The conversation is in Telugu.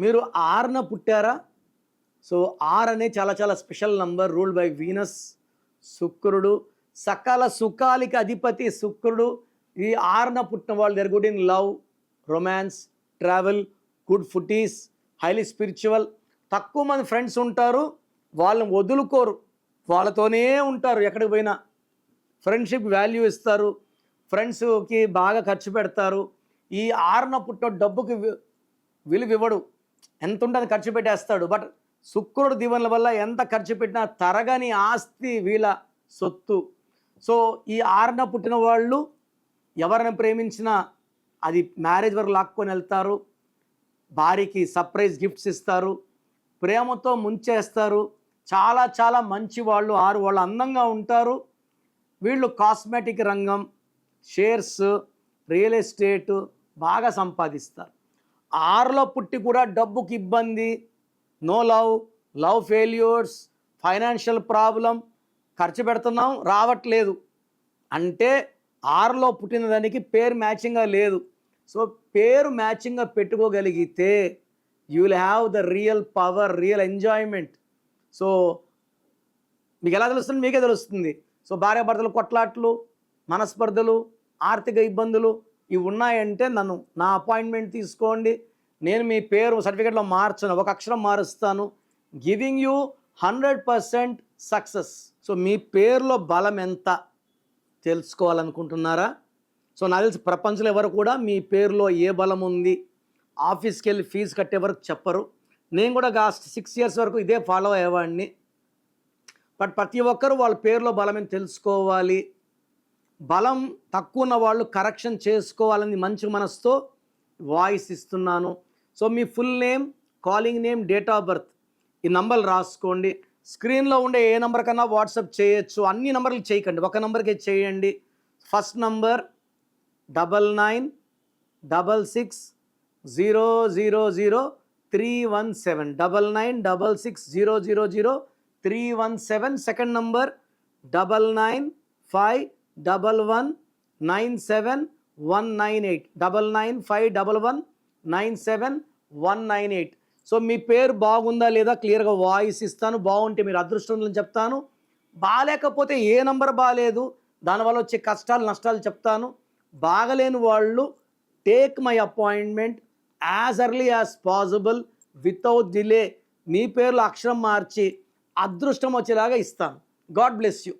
మీరు ఆరున పుట్టారా? సో ఆర్ అనే చాలా చాలా special number ruled by Venus శుక్రుడు సకల సుఖాలకి అధిపతి శుక్రుడు. ఈ ఆరున పుట్టిన వాళ్ళు they're good in love romance travel good foodies highly spiritual తక్కువ మంది ఫ్రెండ్స్ ఉంటారు వాళ్ళని వదులుకోరు వాళ్ళతోనే ఉంటారు ఎక్కడికి పోయినా. ఫ్రెండ్షిప్ వాల్యూ ఇస్తారు ఫ్రెండ్స్కి బాగా ఖర్చు పెడతారు. ఈ ఆరున పుట్ట డబ్బుకి వి- విలువ ఇవ్వడు ఎంత ఉంటుంది ఖర్చు పెట్టేస్తాడు. బట్ శుక్రుడు దీవెనల వల్ల ఎంత ఖర్చు పెట్టినా తరగని ఆస్తి వీళ్ళ సొత్తు. సో ఈ ఆరున పుట్టిన వాళ్ళు ఎవరిని ప్రేమించినా అది మ్యారేజ్ వరకు లాక్కొని వెళ్తారు. భార్యకి సర్ప్రైజ్ గిఫ్ట్స్ ఇస్తారు. ప్రేమతో ముంచేస్తారు. చాలా చాలా మంచి వాళ్ళు ఆరు వాళ్ళు అందంగా ఉంటారు. వీళ్ళు కాస్మెటిక్ రంగం షేర్స్ రియల్ ఎస్టేట్ బాగా సంపాదిస్తారు. ఆరులో పుట్టి కూడా డబ్బుకి ఇబ్బంది. No love love failures financial problem. ఖర్చు పెడుతున్నాం రావట్లేదు. అంటే ఆరులో పుట్టిన దానికి పేరు మ్యాచింగ్గా లేదు. సో పేరు మ్యాచింగ్గా పెట్టుకోగలిగితే you will have the real power real enjoyment so మీకు ఎలా తెలుస్తుంది? మీకే తెలుస్తుంది. సో భార్యాభర్తలు కొట్లాట్లు మనస్పర్ధలు ఆర్థిక ఇబ్బందులు ఇవి ఉన్నాయంటే నన్ను నా అపాయింట్మెంట్ తీసుకోండి. నేను మీ పేరు సర్టిఫికేట్లో మార్చను ఒక అక్షరం మారుస్తాను. Giving you hundred percent success so మీ పేరులో బలం ఎంత తెలుసుకోవాలనుకుంటున్నారా? సో నాకు తెలిసి ప్రపంచంలో ఎవరు కూడా మీ పేరులో ఏ బలం ఉంది ఆఫీస్కి వెళ్ళి ఫీజు కట్టే వరకు చెప్పరు. నేను కూడా లాస్ట్ సిక్స్ ఇయర్స్ వరకు ఇదే ఫాలో అయ్యేవాడిని. బట్ ప్రతి ఒక్కరూ వాళ్ళ పేరులో బలమని తెలుసుకోవాలి? బలం తక్కువ ఉన్న వాళ్ళు కరెక్షన్ చేసుకోవాలని మంచి మనసుతో వాయిస్ ఇస్తున్నాను. So me full name calling name date of birth ఈ నంబర్లు రాసుకోండి. స్క్రీన్లో ఉండే ఏ నెంబర్ కన్నా వాట్సాప్ చేయొచ్చు. అన్ని నంబర్లు చేయకండి. ఒక నెంబర్కే చేయండి. First number double nine double six zero zero zero three one seven. Double nine double six zero zero zero three one seven. Second number double nine five double one nine seven one nine eight. Double nine five double one nine seven one nine eight. So మీ పేరు బాగుందా లేదా? క్లియర్గా వాయిస్ ఇస్తాను. బాగుంటే మీరు అదృష్టం చెప్తాను. బాగాలేకపోతే ఏ నంబర్ బాగాలేదు? దానివల్ల వచ్చే కష్టాలు నష్టాలు చెప్తాను. బాగలేని వాళ్ళు take my appointment as early as possible without delay. మీ పేర్లు అక్షరం మార్చి అదృష్టం వచ్చేలాగా ఇస్తాను. God bless you.